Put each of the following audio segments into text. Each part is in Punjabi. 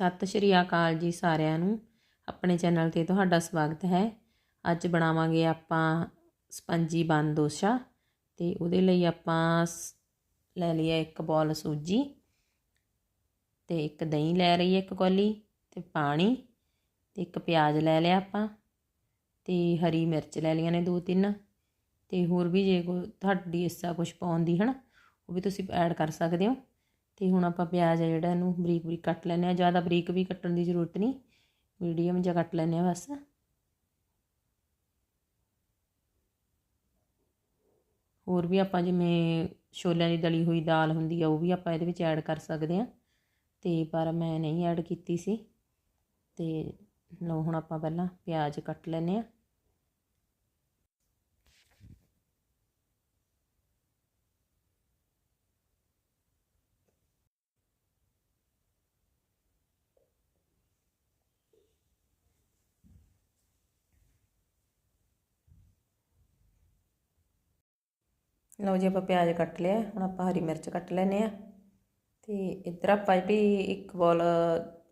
ਸਤਿ ਸ਼੍ਰੀ ਅਕਾਲ ਜੀ ਸਾਰਿਆਂ ਨੂੰ। ਆਪਣੇ ਚੈਨਲ ਤੇ ਤੁਹਾਡਾ ਸਵਾਗਤ ਹੈ। ਅੱਜ ਬਣਾਵਾਂਗੇ ਆਪਾਂ ਸਪੰਜੀ ਬੰਦ ਡੋਸਾ ਤੇ ਉਹਦੇ ਲਈ ਆਪਾਂ ਸ- ਲੈ ਲਿਆ ਇੱਕ ਬੌਲ ਸੂਜੀ ਤੇ ਇੱਕ ਦਹੀਂ ਲੈ ਰਹੀ ਹੈ ਇੱਕ ਕੌਲੀ ਤੇ ਪਾਣੀ ਤੇ ਇੱਕ ਪਿਆਜ਼ ਲੈ ਲਿਆ ਆਪਾਂ ਤੇ ਹਰੀ ਮਿਰਚ ਲੈ ਲਈਆਂ ਨੇ ਦੋ ਤਿੰਨ ਤੇ ਹੋਰ ਵੀ ਜੇ ਕੋਈ ਤੁਹਾਡੀ ਇੱਛਾ ਕੁਝ ਪਾਉਣ ਦੀ ਹਨਾ, ਉਹ ਵੀ ਤੁਸੀਂ ਐਡ ਕਰ ਸਕਦੇ ਹੋ। ਤੇ ਹੁਣ ਆਪਾਂ ਪਿਆਜ਼ ਆ ਜਿਹੜਾ ਇਹਨੂੰ ਬਰੀਕ ਬਰੀਕ ਕੱਟ ਲੈਂਦੇ ਆ ਜ਼ਿਆਦਾ ਬਰੀਕ ਵੀ ਕੱਟਣ ਦੀ ਜ਼ਰੂਰਤ ਨਹੀਂ। ਮੀਡੀਅਮ ਜਿਹਾ ਕੱਟ ਲੈਂਦੇ ਆ ਬਸ। ਹੋਰ ਵੀ ਆਪਾਂ ਜਿਵੇਂ ਛੋਲਿਆਂ ਦੀ ਦਲੀ ਹੋਈ ਦਾਲ ਹੁੰਦੀ ਆ, ਉਹ ਵੀ ਆਪਾਂ ਇਹਦੇ ਵਿੱਚ ਐਡ ਕਰ ਸਕਦੇ ਆ ਤੇ ਪਰ ਮੈਂ ਨਹੀਂ ਐਡ ਕੀਤੀ ਸੀ। ਤੇ ਲਓ ਹੁਣ ਆਪਾਂ ਪਹਿਲਾਂ ਪਿਆਜ਼ ਕੱਟ ਲੈਂਦੇ ਆ ਲਓ ਜੀ ਆਪਾਂ ਪਿਆਜ਼ ਕੱਟ ਲਿਆ, ਹੁਣ ਆਪਾਂ ਹਰੀ ਮਿਰਚ ਕੱਟ ਲੈਨੇ ਆ ਤੇ ਇੱਧਰ ਆਪਾਂ ਜਿਹੜੀ ਇੱਕ ਬੋਲ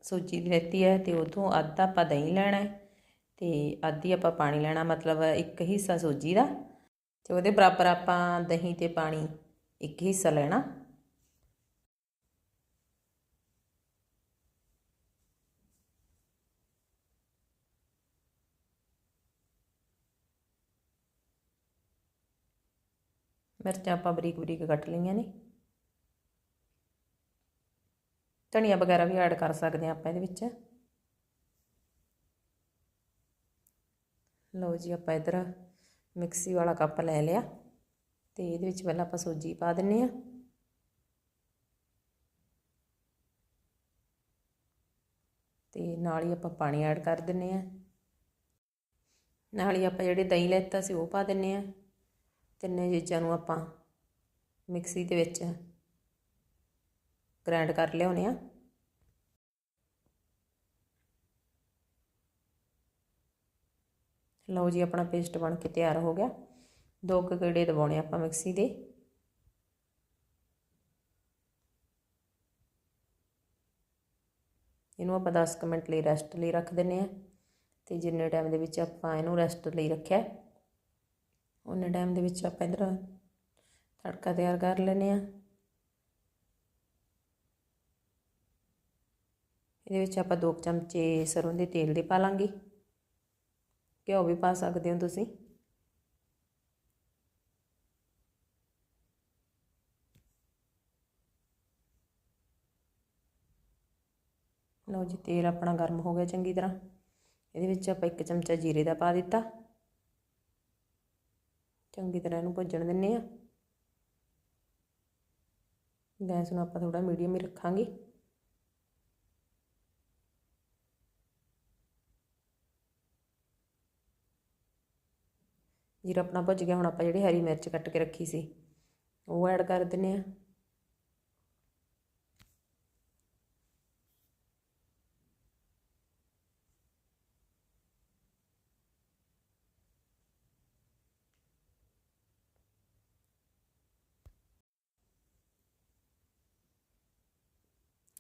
ਸੂਜੀ ਦੀ ਲੈਤੀ ਹੈ ਤੇ ਉਦੋਂ ਅੱਧਾ ਆਪਾਂ ਦਹੀਂ ਲੈਣਾ ਹੈ ਤੇ ਅੱਧੀ ਆਪਾਂ ਪਾਣੀ ਲੈਣਾ, ਮਤਲਬ ਇੱਕ ਹਿੱਸਾ ਸੂਜੀ ਦਾ। ਤੇ ਉਹਦੇ ਬਰਾਬਰ ਆਪਾਂ ਦਹੀਂ ਤੇ ਪਾਣੀ ਇੱਕ ਹਿੱਸਾ ਲੈਣਾ। ਮਿਰਚਾਂ ਆਪਾਂ ਬਰੀਕ ਬਰੀਕ ਕੱਟ ਲਈਆਂ ਨੇ। ਧਨੀਆ ਵਗੈਰਾ ਵੀ ਐਡ ਕਰ ਸਕਦੇ ਆ ਆਪਾਂ ਇਹਦੇ ਵਿੱਚ। ਲਓ ਜੀ ਆਪਾਂ ਇਧਰ ਮਿਕਸੀ ਵਾਲਾ ਕੱਪ ਲੈ ਲਿਆ ਤੇ ਇਹਦੇ ਵਿੱਚ ਪਹਿਲਾਂ ਆਪਾਂ ਸੂਜੀ ਪਾ ਦਿੰਨੇ ਆ ਤੇ ਨਾਲ ਹੀ ਆਪਾਂ ਪਾਣੀ ਐਡ ਕਰ ਦਿੰਨੇ ਆ ਨਾਲ ਹੀ ਆਪਾਂ ਜਿਹੜੇ ਦਹੀਂ ਲੈਤਾ ਸੀ ਉਹ ਪਾ ਦਿੰਨੇ ਆ ਤਿੰਨੇ ਚੀਜ਼ਾਂ ਨੂੰ ਆਪਾਂ ਮਿਕਸੀ ਦੇ ਵਿੱਚ ਗ੍ਰਾਈਂਡ ਕਰ ਲਿਆਉਨੇ ਆ। ਲਓ ਜੀ, ਆਪਣਾ ਪੇਸਟ ਬਣ ਕੇ ਤਿਆਰ ਹੋ ਗਿਆ। ਦੋ ਕੁ ਗੇੜੇ ਦਬਾਉਣੇ ਆਪਾਂ ਮਿਕਸੀ ਦੇ। ਇਹਨੂੰ ਆਪਾਂ 10 ਮਿੰਟ ਲਈ ਰੈਸਟ ਲਈ ਰੱਖ ਦਿੰਨੇ ਆ। ਤੇ ਜਿੰਨੇ ਟਾਈਮ ਦੇ ਵਿੱਚ ਆਪਾਂ ਇਹਨੂੰ ਰੈਸਟ ਲਈ ਰੱਖਿਆ ਉਹਨੇ ਟਾਈਮ ਦੇ ਵਿੱਚ ਆਪਾਂ ਇਧਰ ਤੜਕਾ ਤਿਆਰ ਕਰ ਲੈਨੇ ਆ ਇਹਦੇ ਵਿੱਚ ਆਪਾਂ 2 ਚਮਚੇ ਸਰੋਂ ਦੇ ਤੇਲ ਦੇ ਪਾ ਲਾਂਗੇ। ਘਿਓ ਵੀ ਪਾ ਸਕਦੇ ਹੋ ਤੁਸੀਂ। ਲਓ ਜੀ, ਤੇਲ ਆਪਣਾ ਗਰਮ ਹੋ ਗਿਆ ਚੰਗੀ ਤਰ੍ਹਾਂ। ਇਹਦੇ ਵਿੱਚ ਆਪਾਂ 1 ਚਮਚਾ ਜੀਰੇ ਦਾ ਪਾ ਦਿੱਤਾ। ਚੰਗੀ ਤਰ੍ਹਾਂ ਇਹਨੂੰ ਭੁੱਜਣ ਦਿੰਨੇ ਆ। ਗੈਸ ਨੂੰ ਆਪਾਂ ਥੋੜਾ ਮੀਡੀਅਮ ਹੀ ਰੱਖਾਂਗੇ। ਜੀਰਾ ਆਪਣਾ ਭੁੱਜ ਗਿਆ, ਹੁਣ ਆਪਾਂ ਜਿਹੜੀ ਹਰੀ ਮਿਰਚ ਕੱਟ ਕੇ ਰੱਖੀ ਸੀ, ਉਹ ਐਡ ਕਰ ਦਿੰਨੇ ਆ।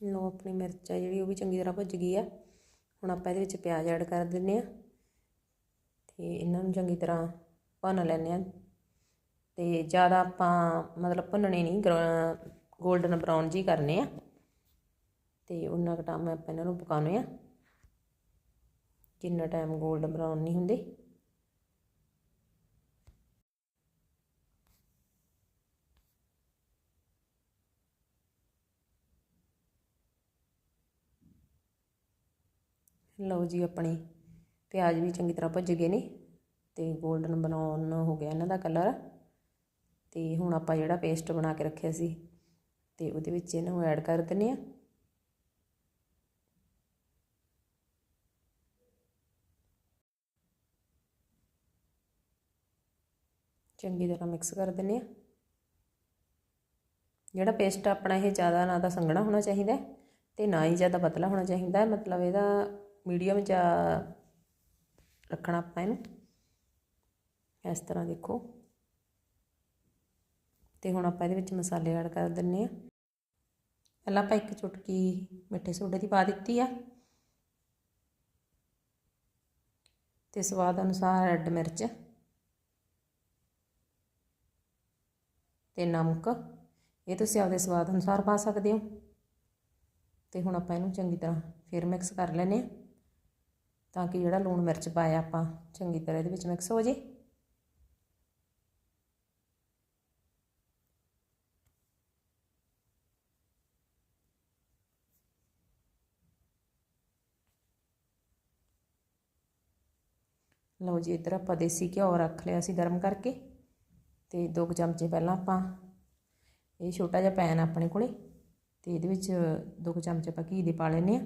ਲੋ ਆਪਣੀ ਮਿਰਚ ਆ ਜਿਹੜੀ, ਉਹ ਵੀ ਚੰਗੀ ਤਰ੍ਹਾਂ ਭੁੱਜ ਗਈ ਆ। ਹੁਣ ਆਪਾਂ ਇਹਦੇ ਵਿੱਚ ਪਿਆਜ਼ ਐਡ ਕਰ ਦਿੰਨੇ ਆ ਤੇ ਇਹਨਾਂ ਨੂੰ ਚੰਗੀ ਤਰ੍ਹਾਂ ਭੁੰਨ ਲੈਣੇ ਆ ਤੇ ਜ਼ਿਆਦਾ ਆਪਾਂ ਮਤਲਬ ਭੁੰਨਣੇ ਨਹੀਂ 골ਡਨ ਬਰਾਊਨ ਜੀ ਕਰਨੇ ਆ। ਤੇ ਉਹਨਾਂ ਕੁ ਟਾਈਮ ਆਪਾਂ ਇਹਨਾਂ ਨੂੰ ਪਕਾਉਣੇ ਆ। ਜਿੰਨਾ ਟਾਈਮ 골ਡ ਬਰਾਊਨ ਨਹੀਂ ਹੁੰਦੇ। ਲਓ ਜੀ ਆਪਣੀ ਪਿਆਜ਼ ਵੀ ਚੰਗੀ ਤਰ੍ਹਾਂ ਭੁੱਜ ਗਏ ਨੇ ਤੇ 골ਡਨ ਬਰਾਊਨ ਹੋ ਗਿਆ ਇਹਨਾਂ ਦਾ ਕਲਰ ਤੇ ਹੁਣ ਆਪਾਂ ਜਿਹੜਾ ਪੇਸਟ ਬਣਾ ਕੇ ਰੱਖਿਆ ਸੀ ਤੇ ਉਹਦੇ ਵਿੱਚ ਇਹਨੂੰ ਐਡ ਕਰ ਦਿੰਨੇ ਆ ਚੰਗੀ ਤਰ੍ਹਾਂ ਮਿਕਸ ਕਰ ਦਿੰਨੇ ਆ ਜਿਹੜਾ ਪੇਸਟ ਆਪਣਾ ਇਹ ਜ਼ਿਆਦਾ ਨਾ ਤਾਂ ਸੰਘਣਾ ਹੋਣਾ ਚਾਹੀਦਾ ਤੇ ਨਾ ਹੀ ਜ਼ਿਆਦਾ ਪਤਲਾ ਹੋਣਾ ਚਾਹੀਦਾ ਮਤਲਬ ਇਹਦਾ ਮੀਡੀਅਮ ਜਿਹਾ ਰੱਖਣਾ ਆਪਾਂ ਇਹਨੂੰ। ਇਸ ਤਰ੍ਹਾਂ ਦੇਖੋ। ਤੇ ਹੁਣ ਆਪਾਂ ਇਹਦੇ ਵਿੱਚ ਮਸਾਲੇ ਐਡ ਕਰ ਦਿੰਨੇ ਆ। ਪਹਿਲਾਂ ਆਪਾਂ ਇੱਕ ਚੁਟਕੀ ਮਿੱਠੇ ਸੋਡੇ ਦੀ ਪਾ ਦਿੱਤੀ ਆ। ਤੇ ਸਵਾਦ ਅਨੁਸਾਰ ਰੈੱਡ ਮਿਰਚ। ਤੇ ਨਮਕ। ਇਹ ਤੁਸੀਂ ਆਪਦੇ ਸਵਾਦ ਅਨੁਸਾਰ ਪਾ ਸਕਦੇ ਹੋ। ਤੇ ਹੁਣ ਆਪਾਂ ਇਹਨੂੰ ਚੰਗੀ ਤਰ੍ਹਾਂ ਫਿਰ ਮਿਕਸ ਕਰ ਲੈਨੇ ਆ। ਤਾਂ ਕਿ ਜਿਹੜਾ ਲੂਣ ਮਿਰਚ ਪਾਇਆ ਆਪਾਂ, ਚੰਗੀ ਤਰ੍ਹਾਂ ਇਹਦੇ ਵਿੱਚ ਮਿਕਸ ਹੋ ਜੇ। ਲਓ ਜੀ, ਇੱਧਰ ਆਪਾਂ ਦੇਸੀ ਘਿਓ ਰੱਖ ਲਿਆ ਸੀ ਗਰਮ ਕਰਕੇ, ਤੇ ਦੋ ਕੁ ਚਮਚੇ ਪਹਿਲਾਂ ਆਪਾਂ ਇਹ ਛੋਟਾ ਜਿਹਾ ਪੈਨ ਆਪਣੇ ਕੋਲੇ, ਤੇ ਇਹਦੇ ਵਿੱਚ ਦੋ ਕੁ ਚਮਚੇ ਆਪਾਂ ਘੀ ਦੇ ਪਾ ਲੈਨੇ ਆ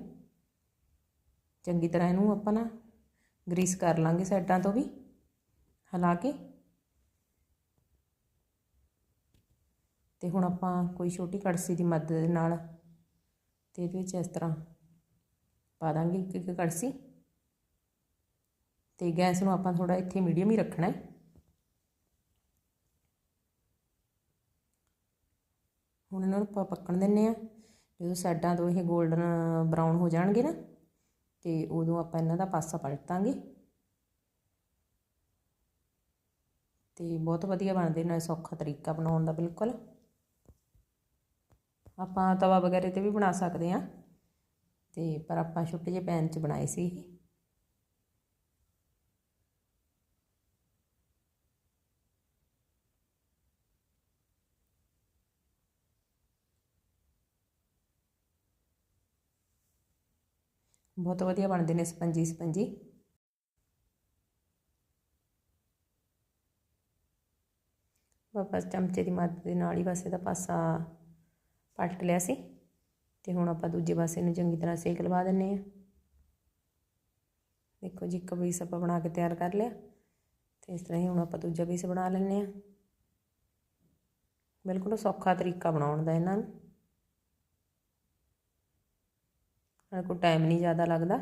ਚੰਗੀ ਤਰ੍ਹਾਂ ਇਹਨੂੰ ਆਪਾਂ ਨਾ ਗਰੀਸ ਕਰ ਲਾਂਗੇ ਸਾਈਡਾਂ ਤੋਂ ਵੀ, ਹਿਲਾ ਕੇ। ਤੇ ਹੁਣ ਆਪਾਂ ਕੋਈ ਛੋਟੀ ਕੜਸੀ ਦੀ ਮਦਦ ਦੇ ਨਾਲ ਤੇ ਇਹਦੇ ਵਿੱਚ ਇਸ ਤਰ੍ਹਾਂ ਪਾ ਦਾਂਗੇ ਇੱਕ ਇੱਕ ਕੜਸੀ ਤੇ ਗੈਸ ਨੂੰ ਆਪਾਂ ਥੋੜਾ ਇੱਥੇ ਮੀਡੀਅਮ ਹੀ ਰੱਖਣਾ ਹੈ। ਹੁਣ ਇਹਨਾਂ ਨੂੰ ਆਪਾਂ ਪੱਕਣ ਦਿੰਨੇ ਆ ਜਦੋਂ ਸਾਈਡਾਂ ਤੋਂ ਇਹ 골ਡਨ ਬਰਾਊਨ ਹੋ ਜਾਣਗੇ ਨਾ ਤੇ ਉਦੋਂ ਆਪਾਂ ਇਹਨਾਂ ਦਾ ਪਾਸਾ ਪਲਟਾਂਗੇ ਤੇ ਬਹੁਤ ਵਧੀਆ ਬਣਦੇ ਨੇ, ਸੌਖਾ ਤਰੀਕਾ ਬਣਾਉਣ ਦਾ ਬਿਲਕੁਲ। ਆਪਾਂ ਤਵਾ ਵਗੈਰੇ ਤੇ ਵੀ ਬਣਾ ਸਕਦੇ ਆ ਤੇ ਪਰ ਆਪਾਂ ਛੋਟੇ ਜਿਹੇ ਪੈਨ 'ਚ ਬਣਾਏ ਸੀ ਇਹ ਬਹੁਤ ਵਧੀਆ ਬਣਦੇ ਨੇ ਸਪੰਜੀ ਸਪੰਜੀ। ਬਸ ਚਮਚੇ ਦੀ ਮਦਦ ਦੇ ਨਾਲ ਹੀ ਬਸ ਇਹਦਾ ਪਾਸਾ ਪਲਟ ਲਿਆ ਸੀ। ਤੇ ਹੁਣ ਆਪਾਂ ਦੂਜੇ ਪਾਸੇ ਨੂੰ ਚੰਗੀ ਤਰ੍ਹਾਂ ਸੇਕ ਲਵਾ ਦਿੰਨੇ ਆ ਦੇਖੋ ਜੀ, ਇੱਕ ਪੀਸ ਆਪਾਂ ਬਣਾ ਕੇ ਤਿਆਰ ਕਰ ਲਿਆ। ਤੇ ਇਸ ਤਰ੍ਹਾਂ ਹੀ ਹੁਣ ਆਪਾਂ ਦੂਜਾ ਪੀਸ ਬਣਾ ਲੈਣੇ ਆ ਬਿਲਕੁਲ ਸੌਖਾ ਤਰੀਕਾ ਬਣਾਉਣ ਦਾ ਇਹਨਾਂ ਨੂੰ। ਨਾਲ ਕੋਈ ਟਾਈਮ ਨਹੀਂ ਜ਼ਿਆਦਾ ਲੱਗਦਾ।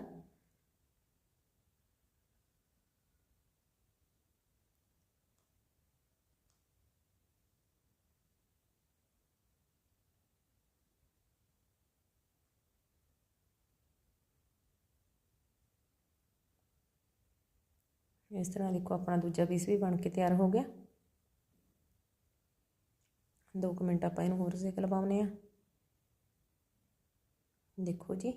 ਇਸ ਤਰ੍ਹਾਂ ਦੇਖੋ, ਆਪਣਾ ਦੂਜਾ ਪੀਸ ਵੀ ਬਣ ਕੇ ਤਿਆਰ ਹੋ ਗਿਆ। 2 ਮਿੰਟ ਆਪਾਂ ਇਹਨੂੰ ਹੋਰ ਸੇਕ ਲਵਾਉਨੇ ਆ ਦੇਖੋ ਜੀ।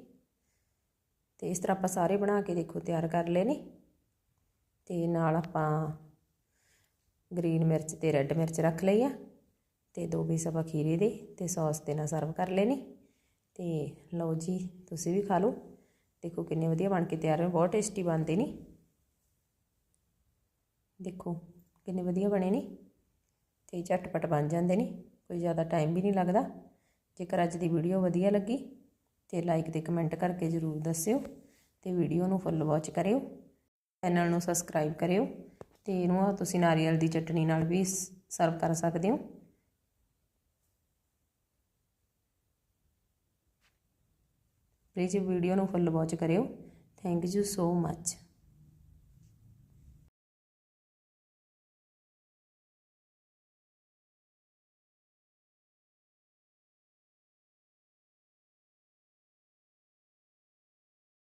ਤੇ ਇਸ ਤਰ੍ਹਾਂ ਆਪਾਂ ਸਾਰੇ ਬਣਾ ਕੇ ਦੇਖੋ, ਤਿਆਰ ਕਰ ਲਏ ਨੇ। ਤੇ ਨਾਲ ਆਪਾਂ ਗ੍ਰੀਨ ਮਿਰਚ ਤੇ ਰੈੱਡ ਮਿਰਚ ਰੱਖ ਲਈ ਆ। ਤੇ ਦੋ ਪੀਸ ਆਪਾਂ ਖੀਰੇ ਦੇ ਤੇ ਸੌਸ ਦੇ ਨਾਲ ਸਰਵ ਕਰ ਲਏ ਨੇ। ਤੇ ਲਓ ਜੀ, ਤੁਸੀਂ ਵੀ ਖਾ ਲਓ। ਦੇਖੋ ਕਿੰਨੇ ਵਧੀਆ ਬਣ ਕੇ ਤਿਆਰ ਹੋਏ ਬਹੁਤ ਟੇਸਟੀ ਬਣਦੇ ਨੇ। ਦੇਖੋ ਕਿੰਨੇ ਵਧੀਆ ਬਣੇ ਨੇ ਤੇ ਝਟਪਟ ਬਣ ਜਾਂਦੇ ਨੇ, ਕੋਈ ਜ਼ਿਆਦਾ ਟਾਈਮ ਵੀ ਨਹੀਂ ਲੱਗਦਾ। ਜੇਕਰ ਅੱਜ ਦੀ ਵੀਡੀਓ ਵਧੀਆ ਲੱਗੀ ਤੇ ਲਾਈਕ ਤੇ ਕਮੈਂਟ ਕਰਕੇ ਜ਼ਰੂਰ ਦੱਸਿਓ ਤੇ ਵੀਡੀਓ ਨੂੰ ਫੁੱਲ ਵਾਚ ਕਰਿਓ ਚੈਨਲ ਨੂੰ ਸਬਸਕ੍ਰਾਈਬ ਕਰਿਓ ਤੇ ਇਹਨੂੰ ਤੁਸੀਂ ਨਾਰੀਅਲ ਦੀ ਚਟਨੀ ਨਾਲ ਵੀ ਸਰਵ ਕਰ ਸਕਦੇ ਹੋ। ਪਲੀਜ਼ ਵੀਡੀਓ ਨੂੰ ਫੁੱਲ ਵਾਚ ਕਰਿਓ। Thank you so much